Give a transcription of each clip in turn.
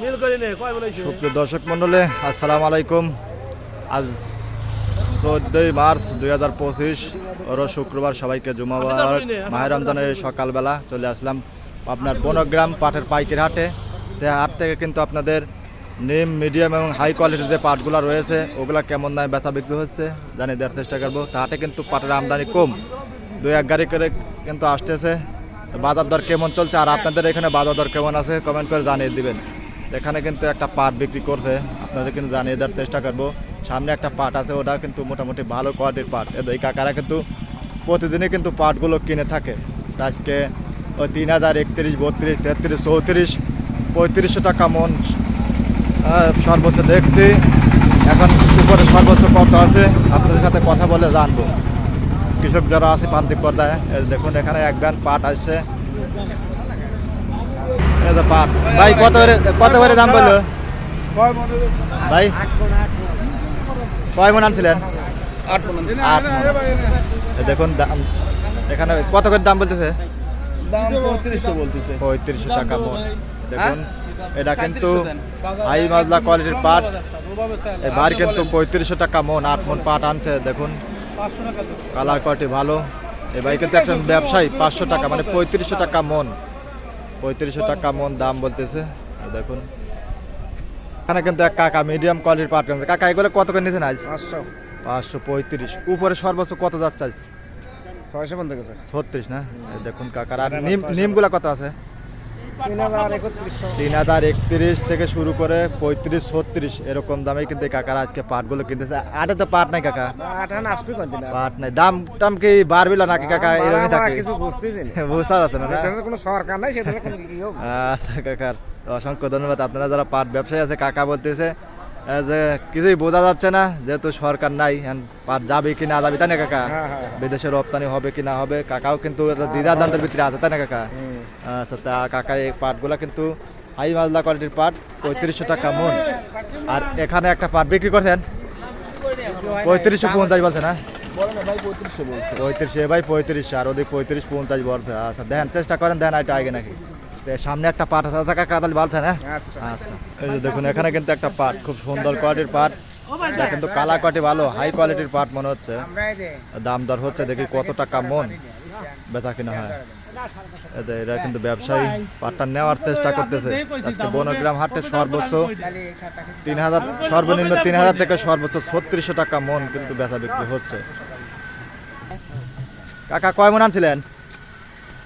সুপ্রিয় দর্শক মণ্ডলী আসসালামু আলাইকুম। আজ চোদ্দই মার্চ দুই হাজার পঁচিশ ওর শুক্রবার সবাইকে জুমাবার মাহের রমজানের সকালবেলা চলে আসলাম আপনার বনগ্রাম পাটের পাইকের হাটে। সে হাট থেকে কিন্তু আপনাদের নিম মিডিয়াম এবং হাই কোয়ালিটির যে পাটগুলো রয়েছে ওগুলা কেমন দামে বেচা বিক্রি হচ্ছে জানিয়ে দেওয়ার চেষ্টা করব। তা হাটে কিন্তু পাটের আমদানি কম। দুই এক গাড়ি করে কিন্তু আসতেছে। বাজার দর কেমন চলছে আর আপনাদের এখানে বাজার দর কেমন আছে কমেন্ট করে জানিয়ে দিবেন। এখানে কিন্তু একটা পাট বিক্রি করছে। আপনাদের কিন্তু জানিয়ে দেওয়ার চেষ্টা করব। সামনে একটা পাট আছে, ওটা কিন্তু মোটামুটি ভালো কোয়ালিটির পাট। এই কাকারা কিন্তু প্রতিদিনই কিন্তু পাটগুলো কিনে থাকে। আজকে ওই তিন হাজার একত্রিশ, বত্রিশ, তেত্রিশ, চৌত্রিশ, পঁয়ত্রিশশো টাকা মন। সর্বোচ্চ দেখছি। এখন উপরে সর্বোচ্চ কত আছে, আপনাদের সাথে কথা বলে জানব। কৃষক যারা আছে প্রান্তিক পর্যায়ে এই দেখুন এখানে এক ব্যান পাট আসছে। পাট ভাই কত করে কত করে দাম বলল? ভাই কয় মন আনছিলেন? আট মন। দেখুন দাম। এখানে কত করে দাম বলতেছে? দাম পঁয়ত্রিশশো বলতেছে। পঁয়ত্রিশশো টাকা মন। দেখুন এটা কিন্তু হাই মাজলা কোয়ালিটির পাট। এই বার কিন্তু পঁয়ত্রিশশো টাকা মন আট মন পাট আনছে দেখুন। কালার কোয়ালিটি ভালো। ভাই কিন্তু একজন ব্যবসায়ী পাঁচশো টাকা মানে পঁয়ত্রিশশো টাকা মন। পঁয়ত্রিশশো টাকা মন দাম বলতেছে। দেখুন। এখানে কিন্তু এক কাকা মিডিয়াম কোয়ালিটির পাট কিনছে। কাকা এগুলো কত করে নিয়েছেন আজ? পাঁচশো। পাঁচশো পঁয়ত্রিশ। উপরে সর্বোচ্চ কত যাচ্ছে আজ? ছয়শো ছত্রিশ না? দেখুন কাকার। আর নিম নিমগুলা কত আছে? তিন হাজার একত্রিশ। থেকে শুরু করে পঁয়ত্রিশ ছত্রিশ এরকম দামে কিন্তু কাকারা আজকে পাটগুলো কিনতেছে। আটে তো পাট নাই কাকা। পাট নাই। দাম টাম কি বাড়বিলা নাকি কাকা? থাকে। না। বুঝতে যাচ্ছে না? কোনো সরকার নাই সেটা আচ্ছা কাকার অসংখ্য ধন্যবাদ। আপনারা যারা পাট ব্যবসায়ী আছে কাকা বলতেছে যে কিছুই বোঝা যাচ্ছে না যেহেতু সরকার নাই পাট যাবে কি না যাবে তাই না কাকা? হ্যাঁ, হ্যাঁ, হ্যাঁ। বিদেশে রপ্তানি হবে কি না হবে কাকাও কিন্তু দ্বিধা দ্বন্দ্বের ভিতরে আছে তাই না কাকা। আচ্ছা তা কাকা এই পাটগুলো কিন্তু হাই মালদা কোয়ালিটির পাট পঁয়ত্রিশশো টাকা মন। আর এখানে একটা পাট বিক্রি করছেন? পঁয়ত্রিশশো পঞ্চাশ বলছে না ভাই পঁয়ত্রিশ ভাই পঁয়ত্রিশ আর ওদিক পঁয়ত্রিশ পঞ্চাশ বলছে। আচ্ছা দেন চেষ্টা করেন দেন এটা আগে নাকি। সামনে একটা পাট আছে। কাকা কাতাল বলছে না আচ্ছা। আচ্ছা এই যে দেখুন এখানে কিন্তু একটা পাট খুব সুন্দর কোয়ালিটির পাট। কিন্তু কালার কোয়ালিটি ভালো হাই কোয়ালিটির পাট মনে হচ্ছে। দাম দর হচ্ছে দেখি কত টাকা মন। বেচা কিনা হয়। এতে এরা কিন্তু ব্যবসায়ী পাটটা নেওয়ার চেষ্টা করতেছে। আজকে বনগ্রাম হাটে সর্বোচ্চ তিন হাজার সর্বনিম্ন তিন হাজার থেকে সর্বোচ্চ ছত্রিশশো টাকা মন কিন্তু বেচা বিক্রি হচ্ছে। কাকা কয় মন আনছিলেন?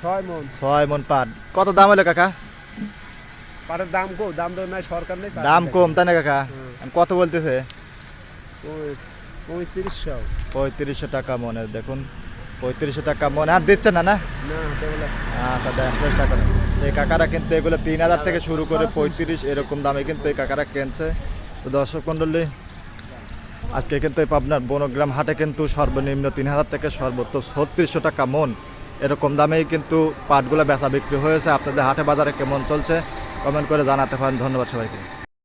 ছয় মন। ছয় মন পাট। কত দাম হলো কাকা? পাটের দাম কো দাম তো নাই সরকার নেই দাম কম তাই না কাকা? কত বলতেছে? পঁয়ত্রিশশো। পঁয়ত্রিশশো টাকা মনে দেখুন। পঁয়ত্রিশশো টাকা মনে আর দিচ্ছে না না? আচ্ছা করেন এই কাকারা কিন্তু এগুলো তিন হাজার থেকে শুরু করে পঁয়ত্রিশ এরকম দামে কিন্তু এই কাকারা কিনছে। তো দর্শক মণ্ডলী আজকে কিন্তু এই পাবনার বনগ্রাম হাটে কিন্তু সর্বনিম্ন তিন হাজার থেকে সর্বোচ্চ ছত্রিশশো টাকা মন এরকম দামেই কিন্তু পাটগুলো বেচা বিক্রি হয়েছে। আপনাদের হাটে বাজারে কেমন চলছে? কমেন্ট করে জানাতে পারেন। ধন্যবাদ সবাইকে।